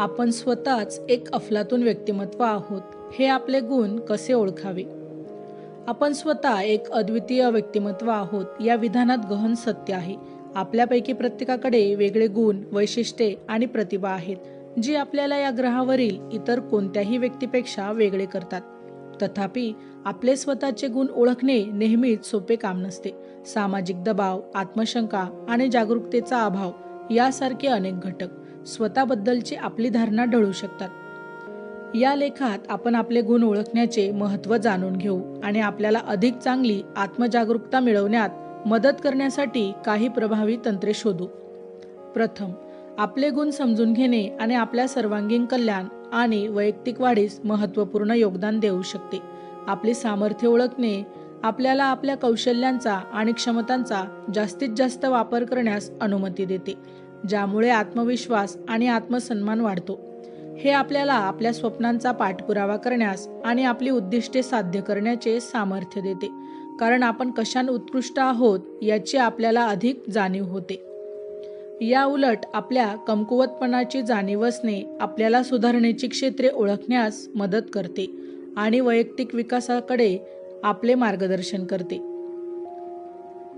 आपण स्वतःच एक अफलातून व्यक्तिमत्व आहोत हे आपले गुण कसे ओळखावे? आपण स्वतः एक अद्वितीय व्यक्तिमत्व आहोत या विधानात गहन सत्य आहे. आपल्यापैकी प्रत्येकाकडे वेगळे गुण वैशिष्ट्ये आणि प्रतिभा आहेत जी आपल्याला या ग्रहावरील इतर कोणत्याही व्यक्तीपेक्षा वेगळे करतात. तथापि आपले स्वतःचे गुण ओळखणे नेहमीच सोपे काम नसते. सामाजिक दबाव आत्मशंका आणि जागरूकतेचा अभाव यासारखे अनेक घटक. स्वतःबद्दलची आपली धारणा ढळू शकतात. या लेखात आपण आपले गुण ओळखण्याचे महत्त्व जाणून घेऊ आणि आपल्याला अधिक चांगली आत्मजागरूकता मिळवण्यात मदत करण्यासाठी काही प्रभावी तंत्रे शोधू. प्रथम आपले गुण समजून घेणे आणि आपल्या सर्वांगीण कल्याण आणि वैयक्तिक वाढीस महत्त्वपूर्ण योगदान देऊ शकते. आपली सामर्थ्य ओळखणे आपल्याला आपल्या कौशल्यांचा आणि क्षमतांचा जास्तीत जास्त वापर करण्यास अनुमती देते. ज्यामुळे आत्मविश्वास आणि आत्मसन्मान वाढतो. हे आपल्याला आपल्या स्वप्नांचा पाठपुरावा करण्यास आणि आपली उद्दिष्टे साध्य करण्याचे सामर्थ्य देते. कारण आपण कशान उत्कृष्ट आहोत याची आपल्याला अधिक जाणीव होते. या उलट आपल्या कमकुवतपणाची जाणीव असणे आपल्याला सुधारणेची क्षेत्रे ओळखण्यास मदत करते आणि वैयक्तिक विकासाकडे आपले मार्गदर्शन करते.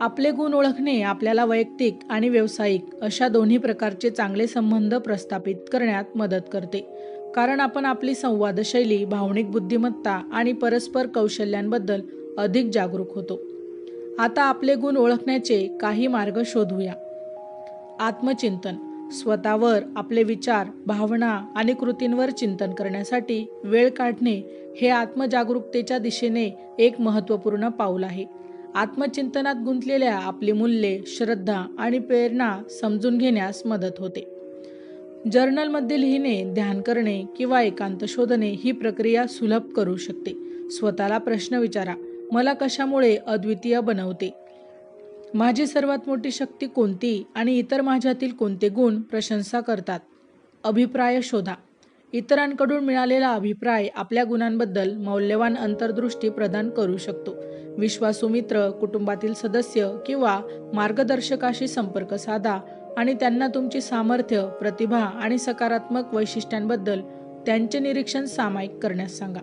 आपले गुण ओळखणे आपल्याला वैयक्तिक आणि व्यावसायिक अशा दोन्ही प्रकारचे चांगले संबंध प्रस्थापित करण्यात मदत करते. कारण आपण आपली संवादशैली भावनिक बुद्धिमत्ता आणि परस्पर कौशल्यांबद्दल अधिक जागरूक होतो. आता आपले गुण ओळखण्याचे काही मार्ग शोधूया. आत्मचिंतन. स्वतःवर आपले विचार भावना आणि कृतींवर चिंतन करण्यासाठी वेळ काढणे हे आत्मजागरूकतेच्या दिशेने एक महत्त्वपूर्ण पाऊल आहे. आत्मचिंतनात गुंतलेल्या आपली मूल्ये श्रद्धा आणि प्रेरणा समजून घेण्यास मदत होते. जर्नलमध्ये लिहिणे ध्यान करणे किंवा एकांत शोधणे ही प्रक्रिया सुलभ करू शकते. स्वतःला प्रश्न विचारा मला कशामुळे अद्वितीय बनवते? माझी सर्वात मोठी शक्ती कोणती आणि इतर माझ्यातील कोणते गुण प्रशंसा करतात? अभिप्राय शोधा. इतरांकडून मिळालेला अभिप्राय आपल्या गुणांबद्दल मौल्यवान अंतर्दृष्टी प्रदान करू शकतो. विश्वासू मित्र कुटुंबातील सदस्य किंवा मार्गदर्शकाशी संपर्क साधा आणि त्यांना तुमची सामर्थ्य प्रतिभा आणि सकारात्मक वैशिष्ट्यांबद्दल त्यांचे निरीक्षण सामायिक करण्यास सांगा.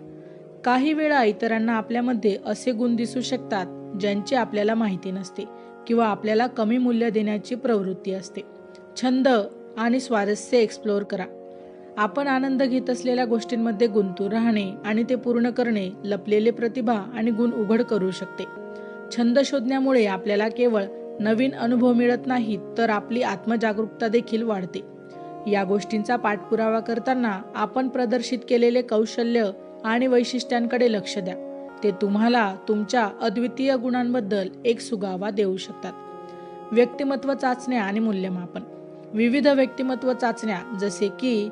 काही वेळा इतरांना आपल्यामध्ये असे गुण दिसू शकतात ज्यांची आपल्याला माहिती नसते किंवा आपल्याला कमी मूल्य देण्याची प्रवृत्ती असते. छंद आणि स्वारस्य एक्सप्लोअर करा. आपण आनंद घेत असलेल्या गोष्टींमध्ये गुंतून राहणे आणि ते पूर्ण करणे लपलेले प्रतिभा आणि गुण उघड करू शकते. छंद शोधण्यामुळे आपल्याला केवळ नवीन अनुभव मिळत नाहीत तर आपली आत्मजागरूकता देखील वाढते. या गोष्टींचा पाठपुरावा करताना आपण प्रदर्शित केलेले कौशल्य आणि वैशिष्ट्यांकडे लक्ष द्या. ते तुम्हाला तुमच्या अद्वितीय गुणांबद्दल एक सुगावा देऊ शकतात. व्यक्तिमत्व चाचण्या आणि मूल्यमापन. विविध व्यक्तिमत्व चाचण्या जसे की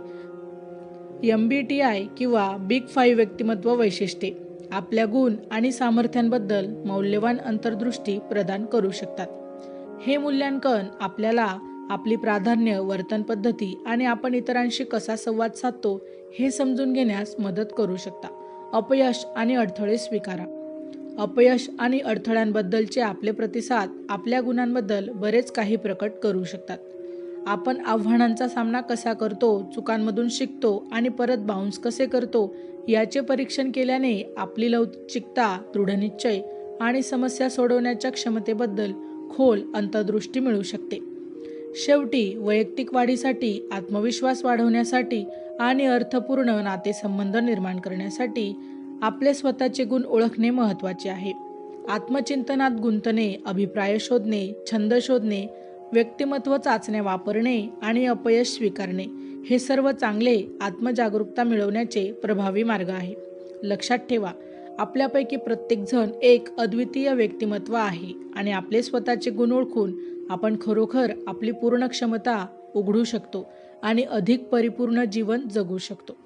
एम बी टी आय किंवा बिग फाईव्ह व्यक्तिमत्व वैशिष्ट्ये. आपल्या गुण आणि सामर्थ्यांबद्दल मौल्यवान अंतर्दृष्टी प्रदान करू शकतात. हे मूल्यांकन आपल्याला आपली प्राधान्य वर्तन पद्धती आणि आपण इतरांशी कसा संवाद साधतो हे समजून घेण्यास मदत करू शकता. अपयश आणि अडथळे स्वीकारा. अपयश आणि अडथळ्यांबद्दलचे आपले प्रतिसाद आपल्या गुणांबद्दल बरेच काही प्रकट करू शकतात. आपण आव्हानांचा सामना कसा करतो चुकांमधून शिकतो आणि परत बाउन्स कसे करतो याचे परीक्षण केल्याने आपली लवचिकता दृढनिश्चय आणि समस्या सोडवण्याच्या क्षमतेबद्दल खोल अंतर्दृष्टी मिळू शकते. शेवटी वैयक्तिक वाढीसाठी आत्मविश्वास वाढवण्यासाठी आणि अर्थपूर्ण नातेसंबंध निर्माण करण्यासाठी आपले स्वतःचे गुण ओळखणे महत्त्वाचे आहे. आत्मचिंतनात गुंतणे अभिप्राय शोधणे छंद शोधणे व्यक्तिमत्व चाचण्या वापरणे आणि अपयश स्वीकारणे हे सर्व चांगले आत्मजागरूकता मिळवण्याचे प्रभावी मार्ग आहे. लक्षात ठेवा आपल्यापैकी प्रत्येकजण एक अद्वितीय व्यक्तिमत्व आहे आणि आपले स्वतःचे गुण ओळखून आपण खरोखर आपली पूर्ण क्षमता उघडू शकतो आणि अधिक परिपूर्ण जीवन जगू शकतो.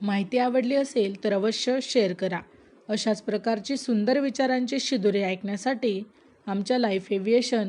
माहिती आवडली असेल तर अवश्य शेअर करा. अशाच प्रकारची सुंदर विचारांची शिदुरे ऐकण्यासाठी आमच्या लाईफ एव्हिएशन